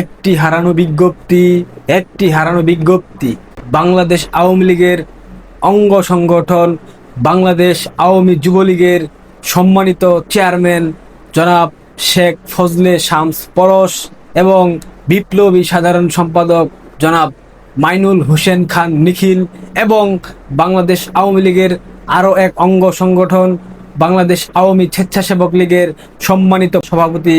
একটি হারানো বিজ্ঞপ্তি, একটি হারানো বিজ্ঞপ্তি। বাংলাদেশ আওয়ামী লীগের অঙ্গ সংগঠন, বাংলাদেশ আওয়ামী যুবলীগের সম্মানিত চেয়ারম্যান জনাব শেখ ফজলে শামস পরশ এবং বিপ্লবী সাধারণ সম্পাদক জনাব মাইনুল হোসেন খান নিখিল এবং বাংলাদেশ আওয়ামী লীগের আরও এক অঙ্গ সংগঠন বাংলাদেশ আওয়ামী স্বেচ্ছাসেবক লীগের সম্মানিত সভাপতি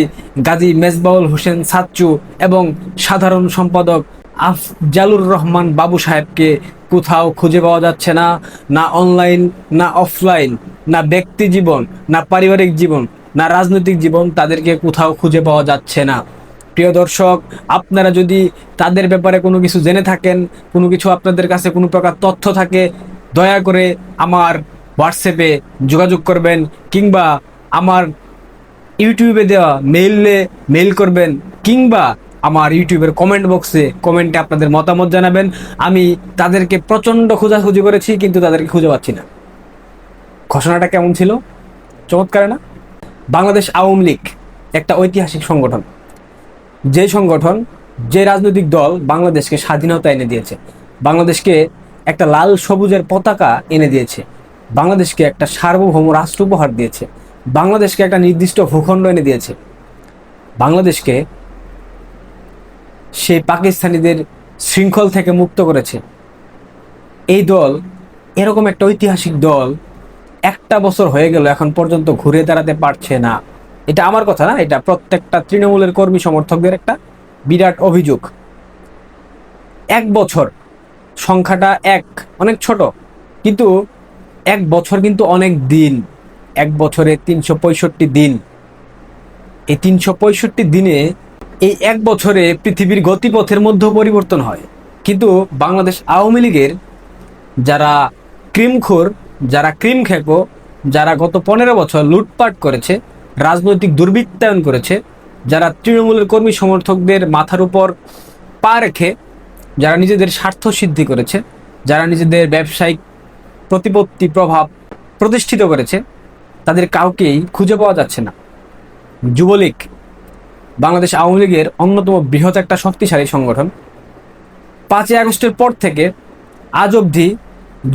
গাজী মেজবাউল হোসেন সাচ্চু এবং সাধারণ সম্পাদক আফজালুর রহমান বাবু সাহেবকে কোথাও খুঁজে পাওয়া যাচ্ছে না না অনলাইন না অফলাইন না ব্যক্তি জীবন, না পারিবারিক জীবন, না রাজনৈতিক জীবন তাদেরকে কোথাও খুঁজে পাওয়া যাচ্ছে না। প্রিয় দর্শক, আপনারা যদি তাদের ব্যাপারে কোনো কিছু জেনে থাকেন, কোনো কিছু আপনাদের কাছে কোনো প্রকার তথ্য থাকে, দয়া করে আমার হোয়াটসঅ্যাপে যোগাযোগ করবেন কিংবা আমার ইউটিউবে দেওয়া মেইলে মেইল করবেন কিংবা আমার ইউটিউবের কমেন্ট বক্সে কমেন্টে আপনাদের মতামত জানাবেন। আমি তাদেরকে প্রচণ্ড খোঁজাখুঁজি করেছি কিন্তু তাদেরকে খুঁজে পাচ্ছি না। ঘোষণাটা কেমন ছিল? চমৎকার না? বাংলাদেশ আওয়ামী লীগ একটা ঐতিহাসিক সংগঠন। যে সংগঠন, যে রাজনৈতিক দল বাংলাদেশকে স্বাধীনতা এনে দিয়েছে। বাংলাদেশকে একটা লাল সবুজের পতাকা এনে দিয়েছে। বাংলাদেশকে একটা সার্বভৌম রাষ্ট্র উপহার দিয়েছে। বাংলাদেশকে একটা নির্দিষ্ট ভূখণ্ড এনে দিয়েছে। বাংলাদেশকে সেই পাকিস্তানিদের শৃঙ্খল থেকে মুক্ত করেছে। এই দল এরকম একটা ঐতিহাসিক দল একটা বছর হয়ে গেল এখন পর্যন্ত ঘুরে দাঁড়াতে পারছে না। এটা আমার কথা না, এটা প্রত্যেকটা তৃণমূলের কর্মী সমর্থকদের একটা বিরাট অভিযোগ। এক বছর, সংখ্যাটা এক, অনেক ছোট। কিন্তু এক বছর কিন্তু অনেক দিন। এক বছরে তিনশো পঁয়ষট্টি দিন। এই তিনশো পঁয়ষট্টি দিনে এই এক বছরে পৃথিবীর গতিপথের মধ্যে পরিবর্তন হয়। কিন্তু বাংলাদেশ আওয়ামী লীগের যারা ক্রিমখোর, যারা ক্রিম খেকো যারা গত পনেরো বছর লুটপাট করেছে, রাজনৈতিক দুর্বৃত্তায়ন করেছে, যারা তৃণমূলের কর্মী সমর্থকদের মাথার উপর পা রেখে, যারা নিজেদের স্বার্থ সিদ্ধি করেছে, যারা নিজেদের ব্যবসায়িক প্রতিপত্তি প্রভাব প্রতিষ্ঠিত করেছে, তাদের কাউকেই খুঁজে পাওয়া যাচ্ছে না। যুবলীগ, বাংলাদেশ আওয়ামী লীগের অন্যতম বৃহৎ একটা শক্তিশালী সংগঠন, পাঁচই আগস্টের পর থেকে আজ অবধি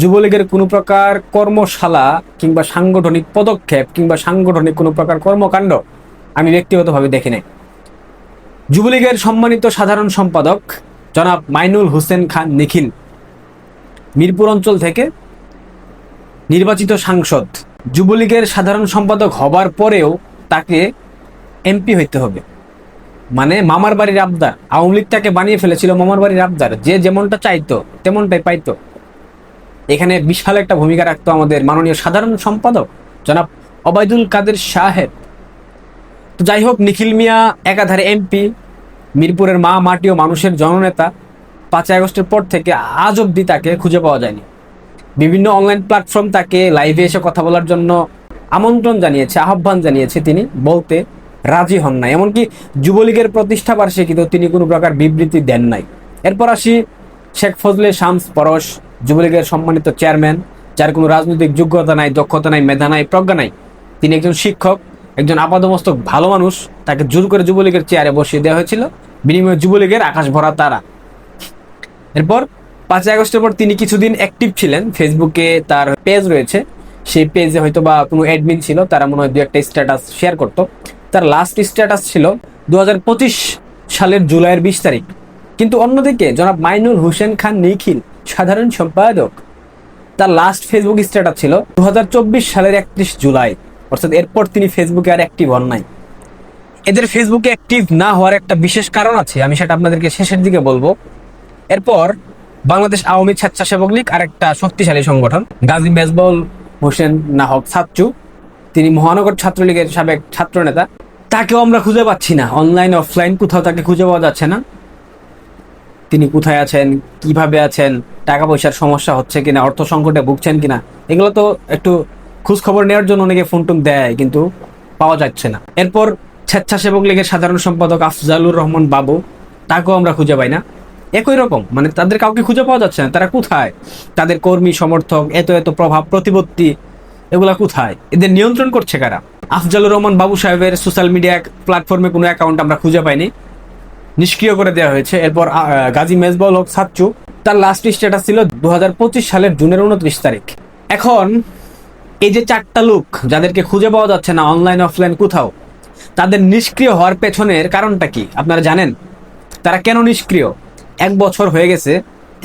যুবলীগের কোনো প্রকার কর্মশালা কিংবা সাংগঠনিক পদক্ষেপ কিংবা সাংগঠনিক কোনো প্রকার কর্মকাণ্ড আমি ব্যক্তিগতভাবে দেখি নাই। যুবলীগের সম্মানিত সাধারণ সম্পাদক জনাব মাইনুল হোসেন খান নিখিল, মিরপুর অঞ্চল থেকে নির্বাচিত সাংসদ। যুবলীগের সাধারণ সম্পাদক হবার পরেও তাকে এমপি হইতে হবে। মানে মামার বাড়ির আবদার। আওয়ামী লীগ তাকে বানিয়ে ফেলেছিল মামার বাড়ির আবদার। যে যেমনটা চাইতো, তেমনটাই পাইতো। এখানে বিশাল একটা ভূমিকা রাখতো আমাদের মাননীয় সাধারণ সম্পাদক, জনাব অবায়দুল কাদের সাহেব। তো যাই হোক, নিখিল মিয়া একাধারে এমপি, মিরপুরের মা মাটি ও মানুষের জননেতা। পাঁচই আগস্টের পর থেকে আজ অবধি তাকে খুঁজে পাওয়া যায়নি। বিভিন্ন অনলাইন প্ল্যাটফর্ম তাকে লাইভে এসে কথা বলার জন্য আমন্ত্রণ জানিয়েছে, আহ্বান জানিয়েছে তিনি, বলতে রাজি হন নাই। এমনকি যুবলীগের প্রতিষ্ঠা তিনি কোনো প্রকার বিবৃতি দেন নাই। এরপর আসি শেখ ফজলে শামস পরশ, যুবলীগের সম্মানিত চেয়ারম্যান যার কোনো রাজনৈতিক যোগ্যতা নাই, দক্ষতা নাই, মেধা নাই, প্রজ্ঞা নাই। তিনি একজন শিক্ষক, একজন আপাদমস্তক ভালো মানুষ, তাকে জোর করে যুবলীগের চেয়ারে বসিয়ে দেওয়া হয়েছিল। বিনিময়ে যুবলীগের আকাশ ভরা তারা। এরপর পাঁচই আগস্টের পর তিনি কিছুদিন অ্যাক্টিভ ছিলেন। ফেসবুকে তার পেজ রয়েছে। সেই পেজে হয়তো বা কোনো অ্যাডমিন ছিল, তারা মনে হয় দু একটা স্ট্যাটাস শেয়ার করতো। তার লাস্ট স্ট্যাটাস ছিল দুহাজার পঁচিশ সালের জুলাইয়ের বিশ তারিখ। কিন্তু অন্যদিকে জনাব মাইনুল হোসেন খান নিখিল, সাধারণ সম্পাদক, তার লাস্ট ফেসবুক স্ট্যাটাস ছিল দুহাজার চব্বিশ সালের একত্রিশ জুলাই। অর্থাৎ এরপর তিনি ফেসবুকে আর অ্যাক্টিভ হন নাই। এদের ফেসবুকে অ্যাক্টিভ না হওয়ার একটা বিশেষ কারণ আছে, আমি সেটা আপনাদেরকে শেষের দিকে বলব। এরপর বাংলাদেশ আওয়ামী স্বেচ্ছাসেবক লীগ আর একটা শক্তিশালী সংগঠন। গাজী মেজবাউল হোসেন নাহক সাচ্চু তিনি মহানগর ছাত্রলীগের সাবেক ছাত্রনেতা। তাকেও আমরা খুঁজে পাচ্ছি না। অনলাইন, অফলাইন কোথাও তাকে খুঁজে পাওয়া যাচ্ছে না। তিনি কোথায় আছেন, কীভাবে আছেন টাকা পয়সার সমস্যা হচ্ছে কিনা, অর্থ সংকটে ভুগছেন কিনা, এগুলো তো একটু খোঁজ খবর নেওয়ার জন্য অনেকে ফোন টোন দেয়, কিন্তু পাওয়া যাচ্ছে না। এরপর স্বেচ্ছাসেবক লীগের সাধারণ সম্পাদক আফজালুর রহমান বাবু, তাকেও আমরা খুঁজে পাই না। একই রকম মানে তাদের কাউকে খুঁজে পাওয়া যাচ্ছে না, তারা কোথায়? তাদের কর্মী, সমর্থক, এত এত প্রভাব, প্রতিপত্তি, এগুলা কোথায়? এদের নিয়ন্ত্রণ করছে কারা? আফজালুর রহমান বাবু সাহেবের সোশ্যাল মিডিয়া প্ল্যাটফর্মে কোনো অ্যাকাউন্ট আমরা খুঁজে পাইনি। নিষ্ক্রিয় করে দেওয়া হয়েছে। এরপর গাজী মেজবাউল হক সাচ্চু, তার লাস্ট স্ট্যাটাস ছিল দু হাজার পঁচিশ সালের জুনের উনত্রিশ তারিখ। এখন, এই যে চারটা লোক, যাদেরকে খুঁজে পাওয়া যাচ্ছে না অনলাইন অফলাইন কোথাও, তাদের নিষ্ক্রিয় হওয়ার পেছনের কারণটা কি? আপনারা জানেন? তারা কেন নিষ্ক্রিয়? এক বছর হয়ে গেছে,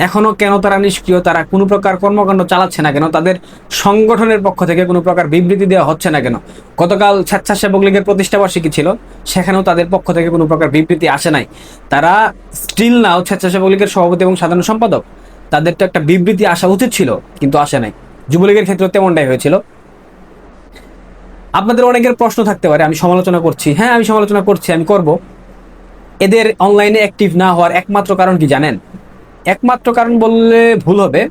এখনও কেন তারা নিষ্ক্রিয়? তারা কোনো প্রকার কর্মকাণ্ড চালাচ্ছে না কেন? তাদের সংগঠনের পক্ষ থেকে কোনো প্রকার বিবৃতি দেওয়া হচ্ছে না কেন? গতকাল স্বেচ্ছাসেবক লীগের প্রতিষ্ঠা বার্ষিকী ছিল, সেখানেও তাদের পক্ষ থেকে কোনো প্রকার বিবৃতি আসে নাই। তারা স্টিল নাও স্বেচ্ছাসেবক লীগের সভাপতি এবং সাধারণ সম্পাদক, তাদের তো একটা বিবৃতি আসা উচিত ছিল, কিন্তু আসে নাই। যুবলীগের ক্ষেত্রে তেমনটাই হয়েছিল। আপনাদের অনেকের প্রশ্ন থাকতে পারে, আমি সমালোচনা করছি। হ্যাঁ আমি সমালোচনা করছি, আমি করব। এদের অনলাইনে অ্যাক্টিভ না হওয়ার একমাত্র কারণ কি জানেন? একমাত্র কারণ বললে ভুল হবে।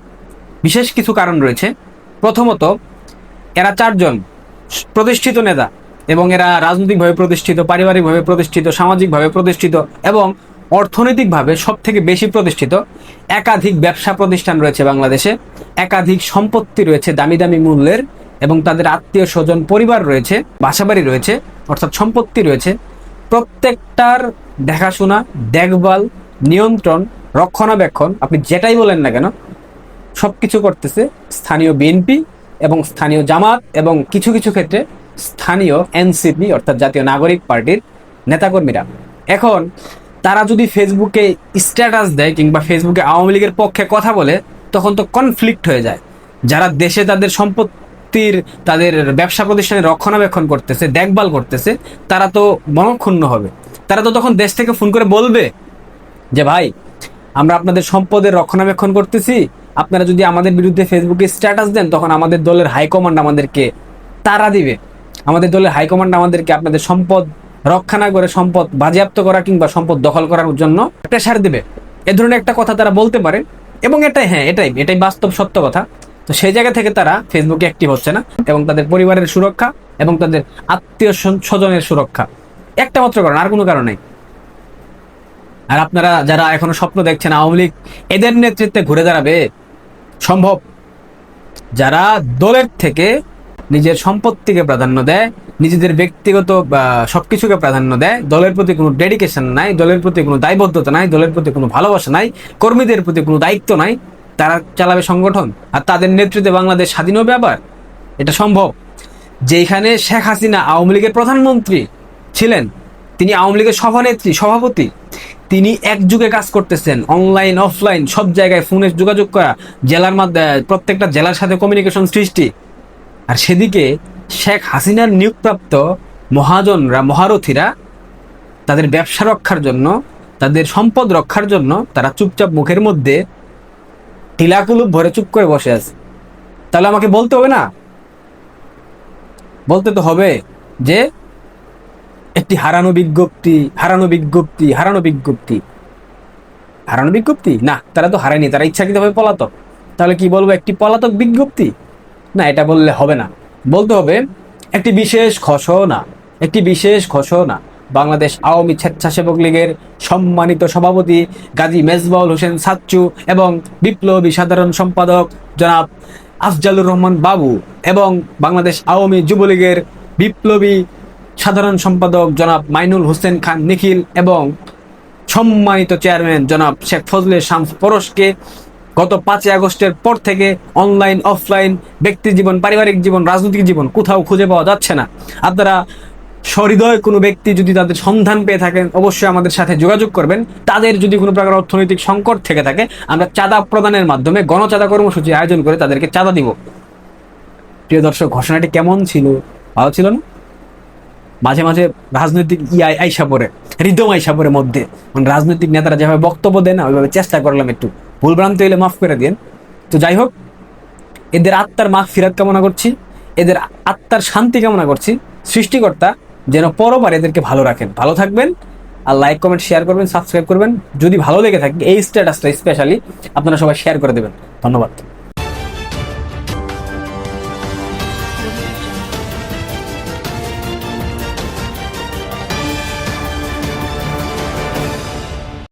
বিশেষ কিছু কারণ রয়েছে। প্রথমত, এরা চারজন প্রতিষ্ঠিত নেতা এবং এরা রাজনৈতিকভাবে প্রতিষ্ঠিত, পারিবারিকভাবে প্রতিষ্ঠিত, সামাজিকভাবে প্রতিষ্ঠিত এবং অর্থনৈতিকভাবে সব থেকে বেশি প্রতিষ্ঠিত। একাধিক ব্যবসা প্রতিষ্ঠান রয়েছে বাংলাদেশে। একাধিক সম্পত্তি রয়েছে দামি দামি মূল্যের এবং তাদের আত্মীয় স্বজন, পরিবার রয়েছে, বাসাবাড়ি রয়েছে, অর্থাৎ সম্পত্তি রয়েছে। প্রত্যেকটার দেখাশোনা, দেখভাল, নিয়ন্ত্রণ, রক্ষণাবেক্ষণ, আপনি যেটাই বলেন না কেন সব কিছু করতেছে স্থানীয় বিএনপি এবং স্থানীয় জামাত এবং কিছু কিছু ক্ষেত্রে স্থানীয় এনসিপি, অর্থাৎ জাতীয় নাগরিক পার্টির নেতাকর্মীরা। এখন তারা যদি ফেসবুকে স্ট্যাটাস দেয় কিংবা ফেসবুকে আওয়ামী লীগের পক্ষে কথা বলে, তখন তো কনফ্লিক্ট হয়ে যায়। যারা দেশে তাদের সম্পত্তির তাদের ব্যবসা প্রতিষ্ঠানে রক্ষণাবেক্ষণ করতেছে, দেখভাল করতেছে, তারা তো মনক্ষুণ্ণ হবে। তারা তো তখন দেশ থেকে ফোন করে বলবে যে, ভাই, আমরা আপনাদের সম্পদের রক্ষণাবেক্ষণ করতেছি। আপনারা যদি আমাদের বিরুদ্ধে ফেসবুকে স্ট্যাটাস দেন, তখন আমাদের দলের হাইকমান্ড আমাদেরকে তারা দিবে। আমাদের দলের হাইকমান্ড আমাদেরকে আপনাদের সম্পদ রক্ষা না করে সম্পদ বাজেয়াপ্ত করা কিংবা সম্পদ দখল করার জন্য প্রেশার দেবে। এ ধরনের একটা কথা তারা বলতে পারে। এবং এটাই হ্যাঁ এটাই এটাই বাস্তব সত্য কথা। তো সেই জায়গা থেকে তারা ফেসবুকে অ্যাক্টিভ হচ্ছে না এবং তাদের পরিবারের সুরক্ষা এবং তাদের আত্মীয় স্বজনের সুরক্ষা। একটা মাত্র কারণ, আর কোনো কারণ নেই। আর আপনারা যারা এখনও স্বপ্ন দেখছেন আওয়ামী লীগ, এদের নেতৃত্বে ঘুরে দাঁড়াবে সম্ভব। যারা দলের থেকে নিজের সম্পত্তিকে প্রাধান্য দেয়, নিজেদের ব্যক্তিগত সবকিছুকে প্রাধান্য দেয়, দলের প্রতি কোনো ডেডিকেশন নাই, দলের প্রতি কোনো দায়বদ্ধতা নাই, দলের প্রতি কোনো ভালোবাসা নাই, কর্মীদের প্রতি কোনো দায়িত্ব নাই তারা চালাবে সংগঠন আর তাদের নেতৃত্বে বাংলাদেশ স্বাধীন হবে আবার? এটা সম্ভব? যেখানে শেখ হাসিনা আওয়ামী লীগের প্রধানমন্ত্রী ছিলেন, তিনি আওয়ামী লীগের সভানেত্রী, সভাপতি, তিনি এক যুগে কাজ করতেছেন অনলাইন অফলাইন সব জায়গায় ফোনে যোগাযোগ করা, জেলার মাধ্যমে প্রত্যেকটা জেলার সাথে কমিউনিকেশন সৃষ্টি। আর সেদিকে শেখ হাসিনার নিয়োগপ্রাপ্ত মহাজনরা, মহারথীরা তাদের ব্যবসা রক্ষার জন্য, তাদের সম্পদ রক্ষার জন্য তারা চুপচাপ মুখের মধ্যে টিলাকুলুপ ভরে চুপ করে বসে আছে। তাহলে আমাকে বলতে হবে না? বলতে তো হবে যে, একটি হারানো বিজ্ঞপ্তি হারানো বিজ্ঞপ্তি হারানো বিজ্ঞপ্তি। হারানো বিজ্ঞপ্তি? না, তারা তো হারায়নি, তারা ইচ্ছাকৃতভাবে পলাতক। তাহলে কি বলব, একটি পলাতক বিজ্ঞপ্তি? না, এটা বললে হবে না। বলতে হবে, একটি বিশেষ ঘোষণা একটি বিশেষ ঘোষণা বাংলাদেশ আওয়ামী স্বেচ্ছাসেবক লীগের সম্মানিত সভাপতি গাজী মেজবাউল হোসেন সাচ্চু এবং বিপ্লবী সাধারণ সম্পাদক জনাব আফজালুর রহমান বাবু এবং বাংলাদেশ আওয়ামী যুবলীগের বিপ্লবী সাধারণ সম্পাদক জনাব মাইনুল হোসেন খান নিখিল এবং সম্মানিত চেয়ারম্যান জনাব শেখ ফজলে শামস পরশকে গত পাঁচই আগস্টের পর থেকে অনলাইন, অফলাইন ব্যক্তি জীবন, পারিবারিক জীবন, রাজনৈতিক জীবন কোথাও খুঁজে পাওয়া যাচ্ছে না। আপনারা সহৃদয় কোনো ব্যক্তি যদি তাদের সন্ধান পেয়ে থাকেন, অবশ্যই আমাদের সাথে যোগাযোগ করবেন। তাদের যদি কোনো প্রকার অর্থনৈতিক সংকট থেকে থাকে, আমরা চাঁদা প্রদানের মাধ্যমে গণচাঁদা কর্মসূচি আয়োজন করে তাদেরকে চাঁদা দিব। প্রিয় দর্শক, ঘোষণাটি কেমন ছিল? ভালো ছিল না? মাঝে মাঝে রাজনৈতিক ইয়াই আইসা পড়ে হৃদম আইসা পড়ে মধ্যে। মানে রাজনৈতিক নেতারা যেভাবে বক্তব্য দেন না ওইভাবে চেষ্টা করলাম একটু। ভুলভ্রান্তি হইলে মাফ করে দিন তো যাই হোক, এদের আত্মার মাফ ফিরাত কামনা করছি, এদের আত্মার শান্তি কামনা করছি। সৃষ্টিকর্তা যেন পরবার এদেরকে ভালো রাখেন। ভালো থাকবেন আর লাইক কমেন্ট শেয়ার করবেন সাবস্ক্রাইব করবেন। যদি ভালো লেগে থাকে, এই স্ট্যাটাসটা স্পেশালি আপনারা সবাই শেয়ার করে দেবেন। ধন্যবাদ।